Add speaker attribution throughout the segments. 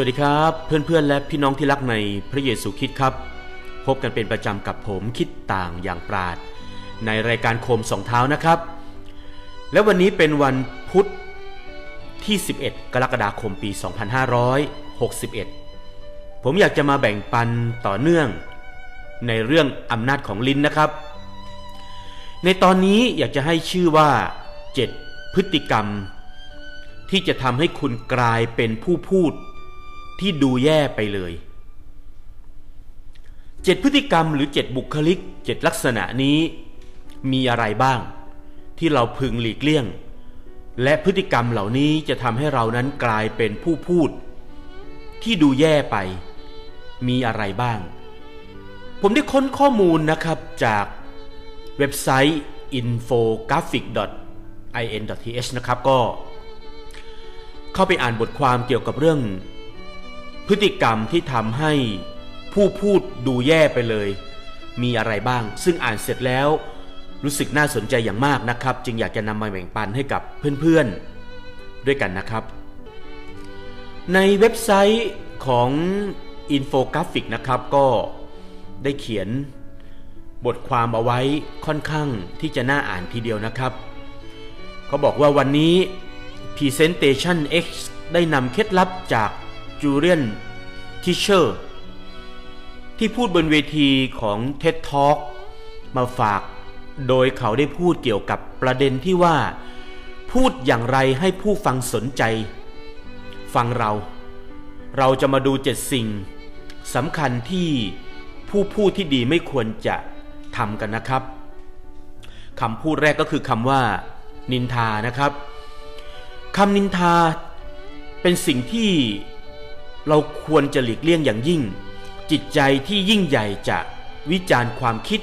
Speaker 1: วัสดีครับเพื่อนๆ และพี่น้องที่รักในพระเยซูคริสต์ครับ พบกันเป็นประจำกับผมคิดต่างอย่างปราด ในรายการโคมสองเท้านะครับ และวันนี้เป็นวันพุธที่ 11 กรกฎาคมปี 2561 ผมอยากจะมาแบ่งปันต่อเนื่อง ในเรื่องอำนาจของลิ้นนะครับ ในตอนนี้อยากจะให้ชื่อว่า 7 พฤติกรรม ที่จะทำให้คุณกลายเป็นผู้พูด ที่ดูแย่ไปเลยเจ็ดพฤติกรรมหรือเจ็ดบุคลิกเจ็ดลักษณะนี้ มีอะไรบ้าง ที่เราพึงหลีกเลี่ยง และพฤติกรรมเหล่านี้จะทำให้เรานั้นกลายเป็นผู้พูด ที่ดูแย่ไป มีอะไรบ้าง ผมได้ค้นข้อมูลนะครับจากเว็บไซต์ infographic.in.th นะครับก็ เข้าไปอ่านบทความเกี่ยวกับเรื่อง พฤติกรรมที่ทำให้ผู้พูดดูแย่ไปเลย มีอะไรบ้าง ซึ่งอ่านเสร็จแล้ว รู้สึกน่าสนใจอย่างมากนะครับ จึงอยากจะนำมาแบ่งปันให้กับเพื่อนๆ ด้วยกันนะครับ ในเว็บไซต์ของอินโฟกราฟิกนะครับก็ได้เขียนบทความเอาไว้ค่อนข้างที่จะน่าอ่านทีเดียวนะครับ เขาบอกว่าวันนี้ Presentation X ได้นำเคล็ดลับจาก จูเลียนทิเชอร์ ที่พูดบนเวทีของ TED Talk มาฝาก โดยเขาได้พูดเกี่ยวกับประเด็นที่ว่า พูดอย่างไรให้ผู้ฟังสนใจ ฟังเรา เราจะมาดูเจ็ดสิ่งสำคัญที่ผู้พูดที่ดีไม่ควรจะทำกันนะครับคำพูดแรกก็คือคำว่า นินทานะครับคำนินทาเป็นสิ่งที่ เราควรจะหลีกเลี่ยงอย่างยิ่ง จิตใจที่ยิ่งใหญ่จะวิจารณ์ความคิด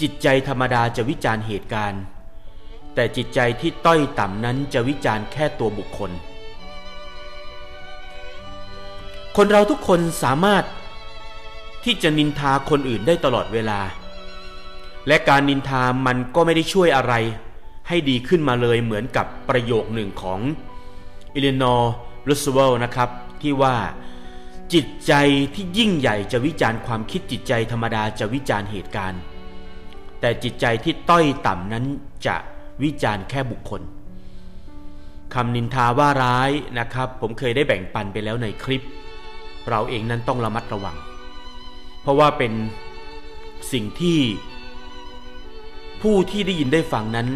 Speaker 1: จิตใจธรรมดาจะวิจารณ์เหตุการณ์ แต่จิตใจที่ต้อยต่ำนั้นจะวิจารณ์แค่ตัวบุคคล คนเราทุกคนสามารถที่จะนินทาคนอื่นได้ตลอดเวลา และการนินทามันก็ไม่ได้ช่วยอะไร ให้ดีขึ้นมาเลยเหมือนกับประโยคหนึ่งของอิเลนอร์รูสเวลนะครับ ที่ว่าจิตใจที่ยิ่งใหญ่จะวิจารณ์ความคิดจิตใจธรรมดาจะวิจารณ์เหตุการณ์ แต่จิตใจที่ต้อยต่ำนั้นจะวิจารณ์แค่บุคคลคำนินทาว่าร้ายนะครับ ผมเคยได้แบ่งปันไปแล้วในคลิป เราเองนั้นต้องระมัดระวัง เพราะว่าเป็นสิ่งที่ผู้ที่ได้ยินได้ฟังนั้น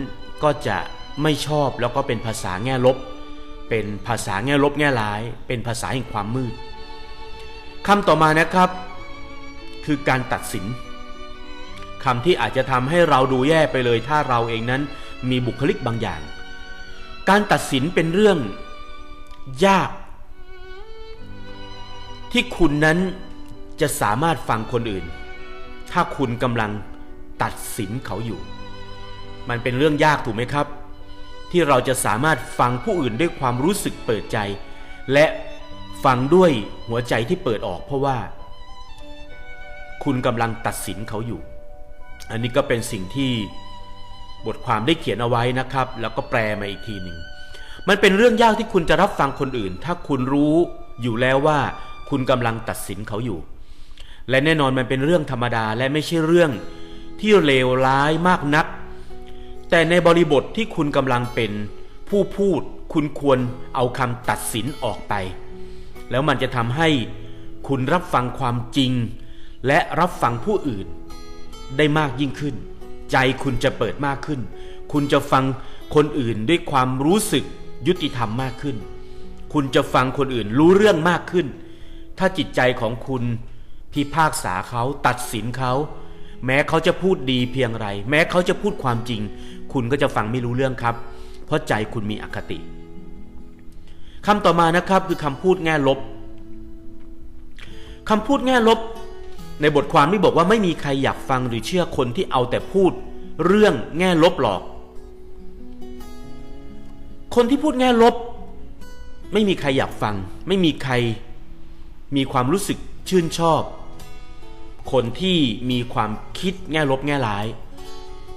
Speaker 1: ก็จะไม่ชอบแล้วก็เป็นภาษาแง่ลบ เป็นภาษาแง่ลบแง่ร้าย เป็นภาษาแห่งความมืดคำต่อมานะครับ คือการตัดสินคำที่อาจจะทำให้เราดูแย่ไปเลย ถ้าเราเองนั้นมีบุคลิกบางอย่าง การตัดสินเป็นเรื่องยาก ที่คุณนั้นจะสามารถฟังคนอื่น ถ้าคุณกำลังตัดสินเขาอยู่ มันเป็นเรื่องยากถูกไหมครับ ที่เราจะสามารถฟังผู้อื่นด้วยความรู้สึกเปิดใจ และฟังด้วยหัวใจที่เปิดออกเพราะว่า คุณกำลังตัดสินเขาอยู่ อันนี้ก็เป็นสิ่งที่บทความได้เขียนเอาไว้นะครับ แล้วก็แปลมาอีกทีหนึ่งมันเป็นเรื่องยากที่คุณจะรับฟังคนอื่น ถ้าคุณรู้อยู่แล้วว่า คุณกำลังตัดสินเขาอยู่ และแน่นอนมันเป็นเรื่องธรรมดาและไม่ใช่เรื่องที่เลวร้ายมากนัก แต่ในบริบทที่คุณกำลังเป็นผู้พูดคุณควรเอาคำตัดสินออกไป แล้วมันจะทำให้คุณรับฟังความจริง และรับฟังผู้อื่น ได้มากยิ่งขึ้น ใจคุณจะเปิดมากขึ้น คุณจะฟังคนอื่นด้วยความรู้สึกยุติธรรมมากขึ้น คุณจะฟังคนอื่นรู้เรื่องมากขึ้น ถ้าจิตใจของคุณพิพากษาเขาตัดสินเขา แม้เขาจะพูดดีเพียงไร แม้เขาจะพูดความจริง คุณก็จะฟังไม่รู้เรื่องครับ เพราะใจคุณมีอคติคำต่อมานะครับคือคำพูดแง่ลบคำพูดแง่ลบ ในบทความที่บอกว่าไม่มีใครอยากฟังหรือเชื่อคนที่เอาแต่พูด เรื่องแง่ลบหรอก คนที่พูดแง่ลบ ไม่มีใครอยากฟัง ไม่มีใครมีความรู้สึกชื่นชอบ คนที่มีความคิดแง่ลบแง่ร้าย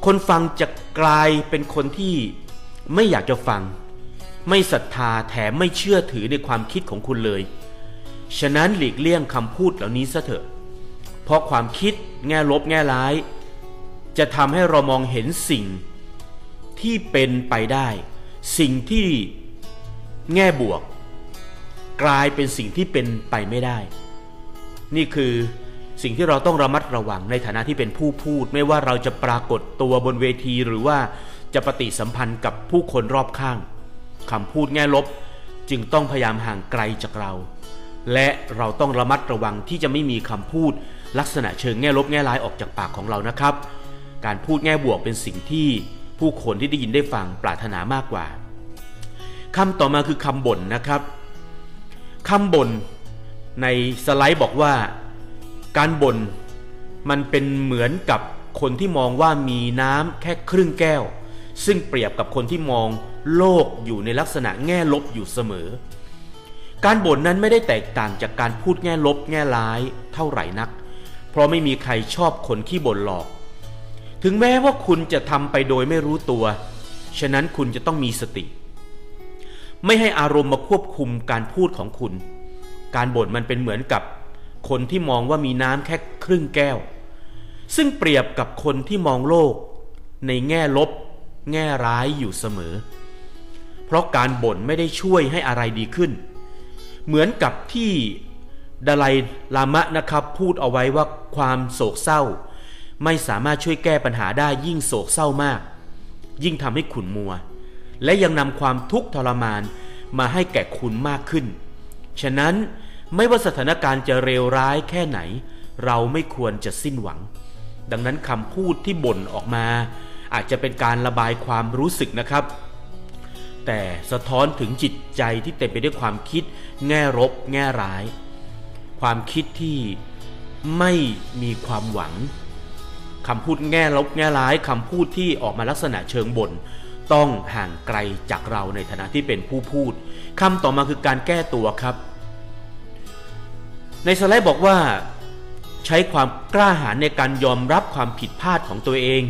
Speaker 1: คนฟังจะกลายเป็นคนที่ไม่อยากจะฟัง ไม่ศรัทธาแถมไม่เชื่อถือในความคิดของคุณเลย ฉะนั้นหลีกเลี่ยงคำพูดเหล่านี้ซะเถอะ เพราะความคิดแง่ลบแง่ร้าย จะทำให้เรามองเห็นสิ่งที่เป็นไปได้ สิ่งที่แง่บวก กลายเป็นสิ่งที่เป็นไปไม่ได้ นี่คือ สิ่งที่เราต้องระมัดระวังในฐานะที่เป็นผู้พูด ไม่ว่าเราจะปรากฏตัวบนเวทีหรือว่าจะปฏิสัมพันธ์กับผู้คนรอบข้างคำพูดแง่ลบ จึงต้องพยายามห่างไกลจากเรา และเราต้องระมัดระวังที่จะไม่มีคำพูด ลักษณะเชิงแง่ลบแง่ร้ายออกจากปากของเรานะครับ การพูดแง่บวกเป็นสิ่งที่ผู้คนที่ได้ยินได้ฟังปรารถนามากกว่าคำต่อมาคือคำบ่นนะครับคำบ่นในสไลด์บอกว่า การบ่นมันเป็นเหมือนกับคนที่มองว่ามีน้ำแค่ครึ่งแก้ว ซึ่งเปรียบกับคนที่มองโลกอยู่ในลักษณะแง่ลบอยู่เสมอ การบ่นนั้นไม่ได้แตกต่างจากการพูดแง่ลบแง่ร้ายเท่าไหร่นัก เพราะไม่มีใครชอบคนขี้บ่นหลอก ถึงแม้ว่าคุณจะทำไปโดยไม่รู้ตัว ฉะนั้นคุณจะต้องมีสติ ไม่ให้อารมณ์มาควบคุมการพูดของคุณ การบ่นมันเป็นเหมือนกับ คนที่มองว่ามีน้ำแค่ครึ่งแก้ว ซึ่งเปรียบกับคนที่มองโลก ในแง่ลบ แง่ร้ายอยู่เสมอ เพราะการบ่นไม่ได้ช่วยให้อะไรดีขึ้น เหมือนกับที่ดาไลลามะนะครับพูดเอาไว้ว่าความโศกเศร้า ไม่สามารถช่วยแก้ปัญหาได้ยิ่งโศกเศร้ามาก ยิ่งทำให้ขุนมัว และยังนำความทุกข์ทรมานมาให้แก่คุณมากขึ้น ฉะนั้น ไม่ว่าสถานการณ์จะเลวร้ายแค่ไหน เราไม่ควรจะสิ้นหวัง ดังนั้นคำพูดที่บ่นออกมา อาจจะเป็นการระบายความรู้สึกนะครับ แต่สะท้อนถึงจิตใจที่เต็มไปด้วยความคิด แง่รบ แง่ร้าย ความคิดที่ไม่มีความหวังคำพูดแง่ลบแง่ร้ายคำพูดที่ออกมาลักษณะเชิงบ่นต้องห่างไกลจากเราในฐานะที่เป็นผู้พูดคำต่อมาคือการแก้ตัวครับ ในสไลด์บอกว่า ใช้ความกล้าหาญในการยอมรับความผิดพลาดของตัวเอง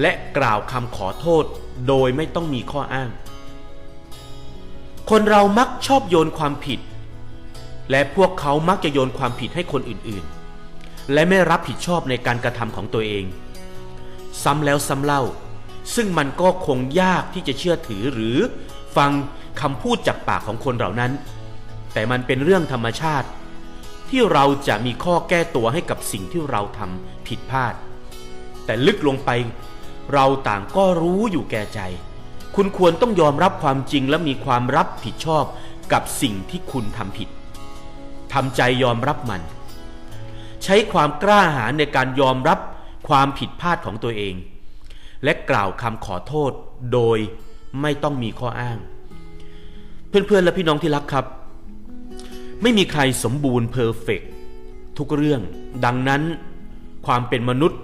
Speaker 1: และกล่าวคำขอโทษโดยไม่ต้องมีข้ออ้าง คนเรามักชอบโยนความผิด และพวกเขามักจะโยนความผิดให้คนอื่นๆ และไม่รับผิดชอบในการกระทำของตัวเอง ซ้ำแล้วซ้ำเล่า ซึ่งมันก็คงยากที่จะเชื่อถือหรือฟังคำพูดจากปากของคนเหล่านั้น แต่มันเป็นเรื่องธรรมชาติ ที่เราจะมีข้อแก้ตัวให้กับสิ่งที่เราทำผิดพลาด แต่ลึกลงไปเราต่างก็รู้อยู่แก่ใจ คุณควรต้องยอมรับความจริงและมีความรับผิดชอบกับสิ่งที่คุณทำผิดทำใจยอมรับมัน ใช้ความกล้าหาญในการยอมรับความผิดพลาดของตัวเอง และกล่าวคำขอโทษโดยไม่ต้องมีข้ออ้าง เพื่อนๆและพี่น้องที่รักครับ ไม่มีใครสมบูรณ์เพอร์เฟกทุกเรื่อง ดังนั้นความเป็นมนุษย์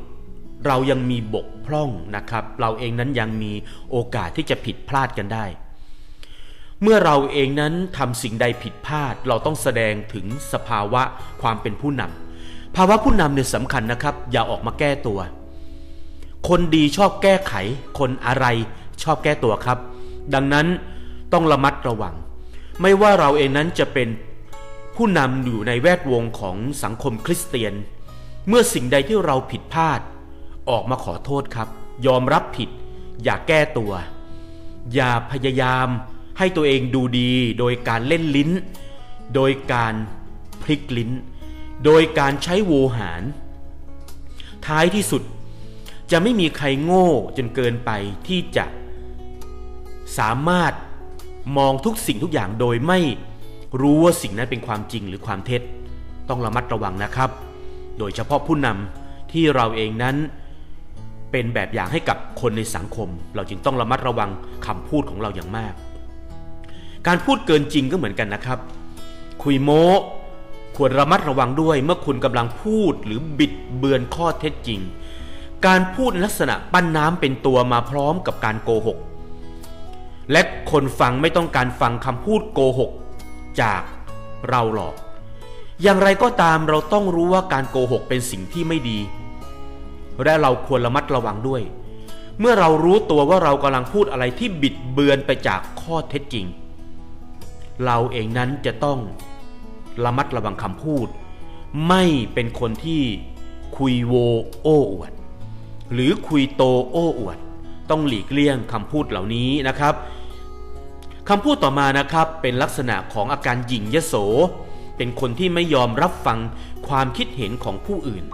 Speaker 1: เรายังมีบกพร่องนะครับ เราเองนั้นยังมีโอกาสที่จะผิดพลาดกันได้ เมื่อเราเองนั้นทำสิ่งใดผิดพลาด เราต้องแสดงถึงสภาวะความเป็นผู้นำภาวะผู้นำเนี่ยสำคัญนะครับ อย่าออกมาแก้ตัว คนดีชอบแก้ไข คนอะไรชอบแก้ตัวครับ ดังนั้นต้องระมัดระวัง ไม่ว่าเราเองนั้นจะเป็น ผู้นำอยู่ในแวดวงของสังคมคริสเตียน เมื่อสิ่งใดที่เราผิดพลาด ออกมาขอโทษครับ ยอมรับผิด อย่าแก้ตัว อย่าพยายามให้ตัวเองดูดีโดยการเล่นลิ้น โดยการพลิกลิ้น โดยการใช้โวหาร ท้ายที่สุดจะไม่มีใครโง่จนเกินไปที่จะสามารถมองทุกสิ่งทุกอย่างโดยไม่ รู้ว่าสิ่งนั้นเป็นความจริงหรือความเท็จ ต้องระมัดระวังนะครับ โดยเฉพาะผู้นำที่เราเองนั้นเป็นแบบอย่างให้กับคนในสังคม เราจึงต้องระมัดระวังคำพูดของเราอย่างมาก การพูดเกินจริงก็เหมือนกันนะครับ คุยโม้ควรระมัดระวังด้วยเมื่อคุณกำลังพูดหรือบิดเบือนข้อเท็จจริง การพูดลักษณะปั้นน้ำเป็นตัวมาพร้อมกับการโกหก และคนฟังไม่ต้องการฟังคำพูดโกหก จากเราหรอก อย่างไรก็ตามเราต้องรู้ว่าการโกหกเป็นสิ่งที่ไม่ดี และเราควรระมัดระวังด้วย เมื่อเรารู้ตัวว่าเรากำลังพูดอะไรที่บิดเบือนไปจากข้อเท็จจริง เราเองนั้นจะต้องระมัดระวังคำพูด ไม่เป็นคนที่คุยโวโอ้อวด หรือคุยโตโอ้อวด ต้องหลีกเลี่ยงคำพูดเหล่านี้นะครับ คำพูดต่อมานะครับเป็นลักษณะของอาการหยิ่งยโส เป็นคนที่ไม่ยอมรับฟังความคิดเห็นของผู้อื่น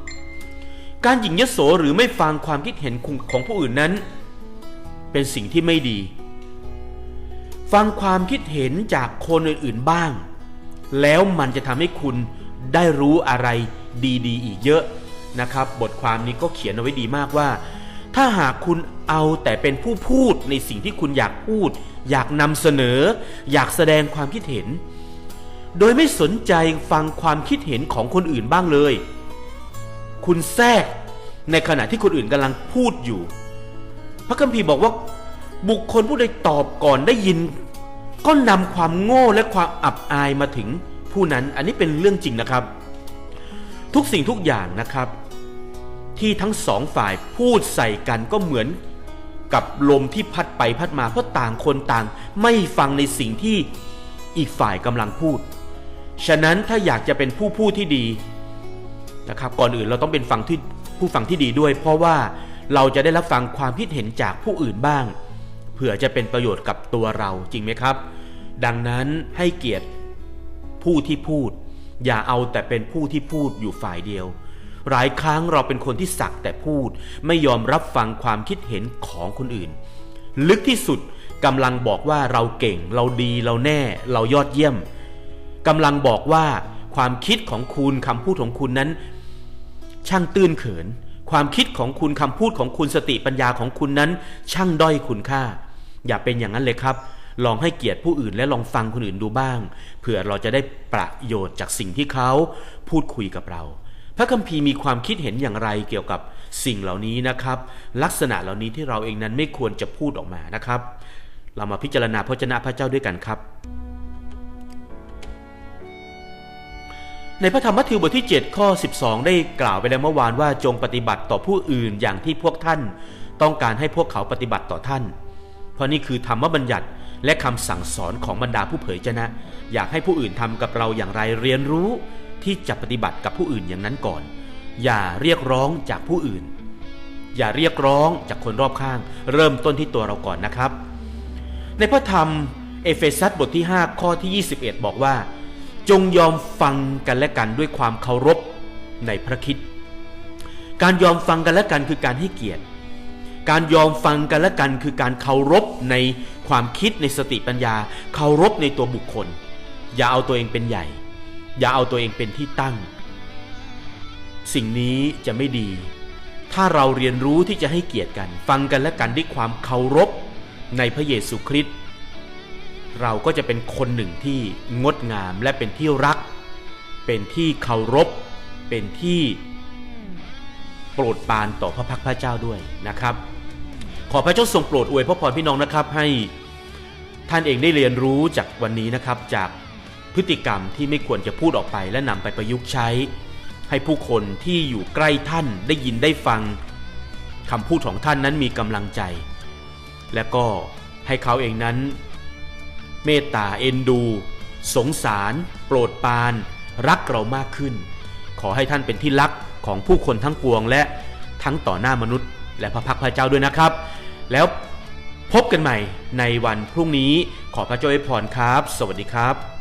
Speaker 1: การหยิ่งยโสหรือไม่ฟังความคิดเห็นของผู้อื่นนั้น เป็นสิ่งที่ไม่ดี ฟังความคิดเห็นจากคนอื่นๆบ้าง แล้วมันจะทำให้คุณได้รู้อะไรดีๆ อีกเยอะนะครับ บทความนี้ก็เขียนเอาไว้ดีมากว่า ถ้าหากคุณเอาแต่เป็นผู้พูดในสิ่งที่คุณอยากพูด อยากนำเสนอ อยากแสดงความคิดเห็น โดยไม่สนใจฟังความคิดเห็นของคนอื่นบ้างเลย คุณแทรกในขณะที่คนอื่นกำลังพูดอยู่ พระคัมภีร์บอกว่าบุคคลผู้ใดตอบก่อนได้ยิน ก็นำความโง่และความอับอายมาถึงผู้นั้นอันนี้เป็นเรื่องจริงนะครับ ทุกสิ่งทุกอย่างนะครับ ที่ทั้งสองฝ่ายพูดใส่กันก็เหมือน กับลมที่พัดไปพัดมาเพราะต่างคนต่าง ไม่ฟังในสิ่งที่อีกฝ่ายกำลังพูด ฉะนั้นถ้าอยากจะเป็นผู้พูดที่ดีนะครับก่อนอื่นเราต้องเป็นฟังที่ผู้ฟังที่ดีด้วย เพราะว่าเราจะได้รับฟังความคิดเห็นจากผู้อื่นบ้างเผื่อจะเป็นประโยชน์กับตัวเราจริงไหมครับ ดังนั้นให้เกียรติผู้ที่พูด อย่าเอาแต่เป็นผู้ที่พูดอยู่ฝ่ายเดียว หลายครั้งเราเป็นคนที่สักแต่พูด ไม่ยอมรับฟังความคิดเห็นของคนอื่น ลึกที่สุดกำลังบอกว่าเราเก่ง เราดีเราแน่ เรายอดเยี่ยมกำลังบอกว่าความคิดของคุณคำพูดของคุณนั้น ช่างตื้นเขิน ความคิดของคุณคำพูดของคุณสติปัญญาของคุณนั้น ช่างด้อยคุณค่า อย่าเป็นอย่างนั้นเลยครับลองให้เกียรติผู้อื่นและลองฟังคนอื่นดูบ้าง เผื่อเราจะได้ประโยชน์จากสิ่งที่เขาพูดคุยกับเรา พระคัมภีร์มีความคิดเห็นอย่างไรเกี่ยวกับสิ่งเหล่านี้นะครับ ลักษณะเหล่านี้ที่เราเองนั้นไม่ควรจะพูดออกมานะครับ เรามาพิจารณาพระเจ้าพระเจ้าด้วยกันครับ ในพระธรรมมัทธิวบทที่ 7 ข้อ 12 ได้กล่าวไปแล้วเมื่อวานว่าจงปฏิบัติต่อผู้อื่นอย่างที่พวกท่าน ต้องการให้พวกเขาปฏิบัติต่อท่าน เพราะนี่คือธรรมบัญญัติและคำสั่งสอนของบรรดาผู้เผยชนะ อยากให้ผู้อื่นทำกับเราอย่างไรเรียนรู้ ที่จะปฏิบัติกับผู้อื่นอย่างนั้นก่อน อย่าเรียกร้องจากผู้อื่น อย่าเรียกร้องจากคนรอบข้าง เริ่มต้นที่ตัวเราก่อนนะครับ ในพระธรรมเอเฟซัสบทที่ 5 ข้อที่ 21 บอกว่า จงยอมฟังกันและกันด้วยความเคารพในพระคิด การยอมฟังกันและกันคือการให้เกียรติ การยอมฟังกันและกันคือการเคารพในความคิดในสติปัญญา เคารพในตัวบุคคล อย่าเอาตัวเองเป็นใหญ่ อย่าเอาตัวเองเป็นที่ตั้ง สิ่งนี้จะไม่ดี ถ้าเราเรียนรู้ที่จะให้เกียรติกัน ฟังกันและกันด้วยความเคารพในพระเยซูคริสต์เราก็จะเป็นคนหนึ่งที่งดงามและเป็นที่รัก เป็นที่เคารพ เป็นที่โปรดปรานต่อพระพักพระเจ้าด้วยนะครับ ขอพระเจ้าทรงโปรดอวยพระพรพี่น้องนะครับให้ท่านเองได้เรียนรู้จากวันนี้นะครับจาก พฤติกรรมที่ไม่ควรจะพูดออกไปและนำไปประยุกต์ใช้ ให้ผู้คนที่อยู่ใกล้ท่านได้ยินได้ฟังคำพูดของท่านนั้นมีกำลังใจ และก็ให้เขาเองนั้น เมตตาเอ็นดู สงสาร โปรดปราน รักเรามากขึ้น ขอให้ท่านเป็นที่รักของผู้คนทั้งปวงและทั้งต่อหน้ามนุษย์ และพระพักพระเจ้าด้วยนะครับ แล้วพบกันใหม่ในวันพรุ่งนี้ขอพระเจ้าอวยพรครับ สวัสดีครับ